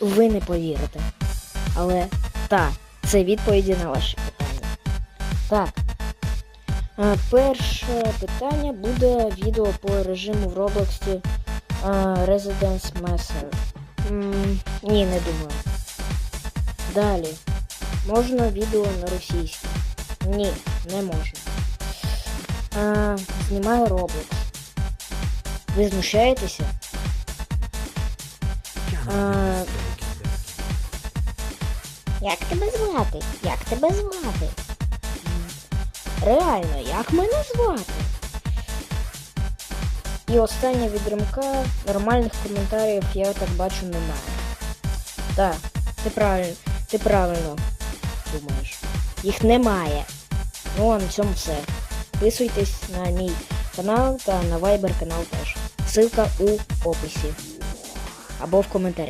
ви не повірите. Але так, це відповіді на ваші питання. Так. Перше питання буде відео по режиму в Роблоксі Residence Messer. Ні, не думаю. Далі. Можна відео на російській? Ні, не можна. А, знімаю Roblox. Ви знущаєтеся? А, як тебе звати? Як тебе звати? Реально, як мене звати? І останнє від Римка. Нормальних коментарів я так бачу немає. Так, ти правильно, ти правильно думаєш. Їх немає. Ну а на цьому все. Підписуйтесь на мій канал та на Viber канал теж. Ссылка у описі. Або в коментарях.